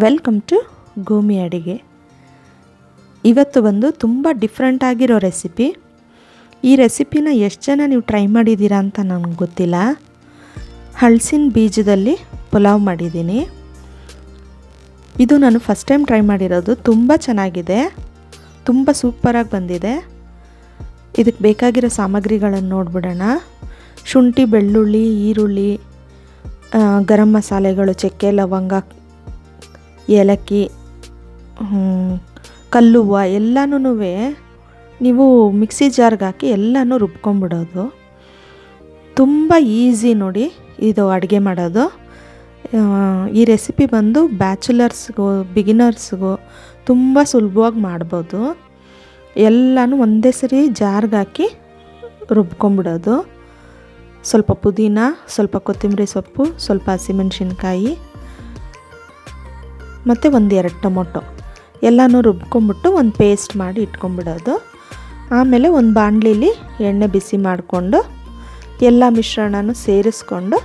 Welcome to ಗೋಮಿ ಅಡಿಗೆ ಇವತ್ತು ಬಂದು ತುಂಬ ಡಿಫ್ರೆಂಟ್ ಆಗಿರೋ ರೆಸಿಪಿ ಈ ರೆಸಿಪಿನ ಎಷ್ಟು ಜನ ನೀವು ಟ್ರೈ ಮಾಡಿದ್ದೀರಾ ಅಂತ ನನಗೆ ಗೊತ್ತಿಲ್ಲ. ಹಳಸಿನ ಬೀಜದಲ್ಲಿ ಪುಲಾವ್ ಮಾಡಿದ್ದೀನಿ. ಇದು ನಾನು ಫಸ್ಟ್ ಟೈಮ್ ಟ್ರೈ ಮಾಡಿರೋದು. ತುಂಬ ಚೆನ್ನಾಗಿದೆ. ತುಂಬ ಸೂಪರಾಗಿ ಬಂದಿದೆ. ಇದಕ್ಕೆ ಬೇಕಾಗಿರೋ ಸಾಮಗ್ರಿಗಳನ್ನು ನೋಡ್ಬಿಡೋಣ. ಶುಂಠಿ, ಬೆಳ್ಳುಳ್ಳಿ, ಈರುಳ್ಳಿ ಗರಂ ಮಸಾಲೆಗಳು, ಚಕ್ಕೆ, ಲವಂಗ ಏಲಕ್ಕಿ ಕಲ್ಲುವ ಎಲ್ಲನೂ ನೀವು ಮಿಕ್ಸಿ ಜಾರ್ಗೆ ಹಾಕಿ ಎಲ್ಲನೂ ರುಬ್ಕೊಂಬಿಡೋದು. ತುಂಬ ಈಸಿ ನೋಡಿ ಇದು ಅಡುಗೆ ಮಾಡೋದು. ಈ ರೆಸಿಪಿ ಬಂದು ಬ್ಯಾಚುಲರ್ಸ್ಗೂ, ಬಿಗಿನರ್ಸ್ಗೂ ತುಂಬ ಸುಲಭವಾಗಿ ಮಾಡ್ಬೋದು. ಎಲ್ಲನೂ ಒಂದೇ ಸರಿ ಜಾರ್ಗೆ ಹಾಕಿ ರುಬ್ಕೊಂಬಿಡೋದು. ಸ್ವಲ್ಪ ಪುದೀನ, ಸ್ವಲ್ಪ ಕೊತ್ತಂಬರಿ ಸೊಪ್ಪು, ಸ್ವಲ್ಪ ಹಸಿಮೆಣ್ಸಿನ್ಕಾಯಿ. ಮತ್ತು ಒಂದು ಎರಡು ಟೊಮೊಟೊ ಎಲ್ಲನೂ ರುಬ್ಕೊಂಬಿಟ್ಟು ಒಂದು ಪೇಸ್ಟ್ ಮಾಡಿ ಇಟ್ಕೊಂಡ್ಬಿಡೋದು ಆಮೇಲೆ ಒಂದು ಬಾಣಲಿಲಿ ಎಣ್ಣೆ ಬಿಸಿ ಮಾಡಿಕೊಂಡು ಎಲ್ಲ ಮಿಶ್ರಣನೂ ಸೇರಿಸ್ಕೊಂಡು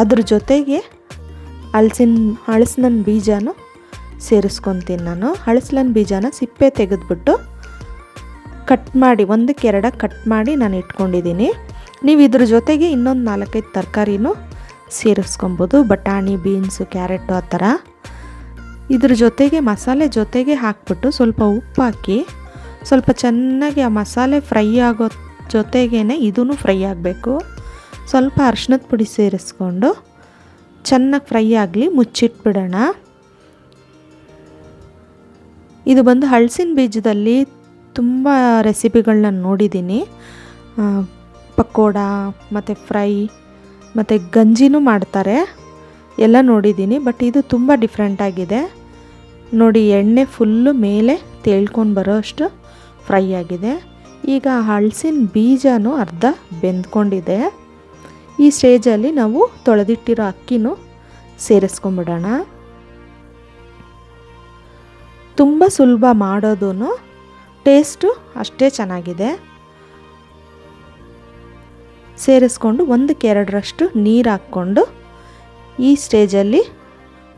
ಅದ್ರ ಜೊತೆಗೆ ಹಲಸಿನ ಹಳಸಿನ ಬೀಜನೂ ಸೇರಿಸ್ಕೊತೀನಿ ನಾನು. ಹಳಸಿನ ಬೀಜನ ಸಿಪ್ಪೆ ತೆಗೆದ್ಬಿಟ್ಟು ಕಟ್ ಮಾಡಿ ಒಂದಕ್ಕೆ ಎರಡ ಕಟ್ ಮಾಡಿ ನಾನು ಇಟ್ಕೊಂಡಿದ್ದೀನಿ. ನೀವು ಇದ್ರ ಜೊತೆಗೆ ಇನ್ನೊಂದು ನಾಲ್ಕೈದು ತರಕಾರಿನೂ ಸೇರಿಸ್ಕೊಬೋದು. ಬಟಾಣಿ, ಬೀನ್ಸು, ಕ್ಯಾರೆಟು ಆ ಥರ. ಇದ್ರ ಜೊತೆಗೆ ಮಸಾಲೆ ಜೊತೆಗೆ ಹಾಕ್ಬಿಟ್ಟು ಸ್ವಲ್ಪ ಉಪ್ಪು ಹಾಕಿ ಸ್ವಲ್ಪ ಚೆನ್ನಾಗಿ ಆ ಮಸಾಲೆ ಫ್ರೈ ಆಗೋ ಜೊತೆಗೇ ಇದೂ ಫ್ರೈ ಆಗಬೇಕು. ಸ್ವಲ್ಪ ಅರ್ಶಿನದ ಪುಡಿ ಸೇರಿಸ್ಕೊಂಡು ಚೆನ್ನಾಗಿ ಫ್ರೈ ಆಗಲಿ ಮುಚ್ಚಿಟ್ಬಿಡೋಣ. ಇದು ಬಂದು ಹಳಸಿನ ಬೀಜದಲ್ಲಿ ತುಂಬ ರೆಸಿಪಿಗಳನ್ನ ನೋಡಿದ್ದೀನಿ. ಪಕೋಡ, ಮತ್ತು ಫ್ರೈ ಮತ್ತು ಗಂಜಿನೂ ಮಾಡ್ತಾರೆ. ಎಲ್ಲ ನೋಡಿದ್ದೀನಿ ಬಟ್ ಇದು ತುಂಬ ಡಿಫ್ರೆಂಟಾಗಿದೆ ನೋಡಿ, ಎಣ್ಣೆ ಫುಲ್ಲು ಮೇಲೆ ತೇಳ್ಕೊಂಡು ಬರೋ ಅಷ್ಟು ಫ್ರೈ ಆಗಿದೆ. ಈಗ ಹಲಸಿನ ಬೀಜನೂ ಅರ್ಧ ಬೆಂದ್ಕೊಂಡಿದೆ. ಈ ಸ್ಟೇಜಲ್ಲಿ ನಾವು ತೊಳೆದಿಟ್ಟಿರೋ ಅಕ್ಕಿನೂ ಸೇರಿಸ್ಕೊಂಬಿಡೋಣ. ತುಂಬ ಸುಲಭ ಮಾಡೋದು ಟೇಸ್ಟು ಅಷ್ಟೇ ಚೆನ್ನಾಗಿದೆ. ಸೇರಿಸ್ಕೊಂಡು ಒಂದಕ್ಕೆ ಎರಡರಷ್ಟು ನೀರು ಹಾಕ್ಕೊಂಡು ಈ ಸ್ಟೇಜಲ್ಲಿ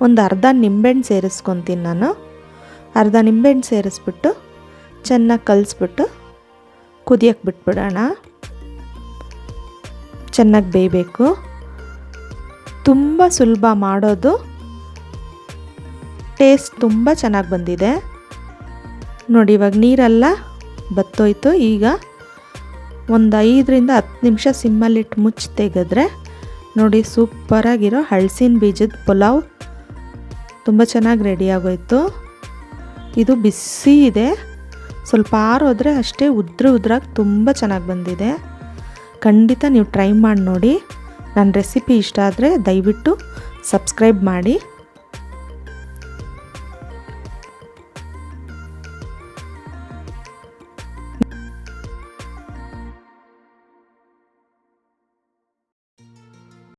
ಒಂದು ಅರ್ಧ ನಿಂಬೆಹಣ್ಣು ಸೇರಿಸ್ಕೊತೀನಿ ನಾನು. ಅರ್ಧ ನಿಂಬೆಹಣ್ಣು ಸೇರಿಸ್ಬಿಟ್ಟು ಚೆನ್ನಾಗಿ ಕಲಿಸ್ಬಿಟ್ಟು ಕುದಿಯಕ್ಕೆ ಬಿಟ್ಬಿಡೋಣ. ಚೆನ್ನಾಗಿ ಬೇಯಬೇಕು. ತುಂಬ ಸುಲಭ ಮಾಡೋದು. ಟೇಸ್ಟ್ ತುಂಬ ಚೆನ್ನಾಗಿ ಬಂದಿದೆ. ನೋಡಿ ಇವಾಗ ನೀರೆಲ್ಲ ಬತ್ತೋಯ್ತು. ಈಗ ಒಂದು ಐದರಿಂದ ಹತ್ತು ನಿಮಿಷ ಸಿಮ್ಮಲ್ಲಿಟ್ಟು ಮುಚ್ಚಿ ತೆಗೆದ್ರೆ ನೋಡಿ ಸೂಪರಾಗಿರೋ ಹಳಸಿನ ಬೀಜದ ಪುಲಾವ್ ತುಂಬ ಚೆನ್ನಾಗಿ ರೆಡಿಯಾಗೋಯಿತು ಇದು ಬಿಸಿ ಇದೆ. ಸ್ವಲ್ಪ ಆರೋದ್ರೆ ಅಷ್ಟೇ ಉದ್ರ ಉದ್ರಾಗಿ ತುಂಬ ಚೆನ್ನಾಗಿ ಬಂದಿದೆ. ಖಂಡಿತ ನೀವು ಟ್ರೈ ಮಾಡಿ ನೋಡಿ. ನನ್ನ ರೆಸಿಪಿ ಇಷ್ಟ ಆದರೆ ದಯವಿಟ್ಟು ಸಬ್ಸ್ಕ್ರೈಬ್ ಮಾಡಿ.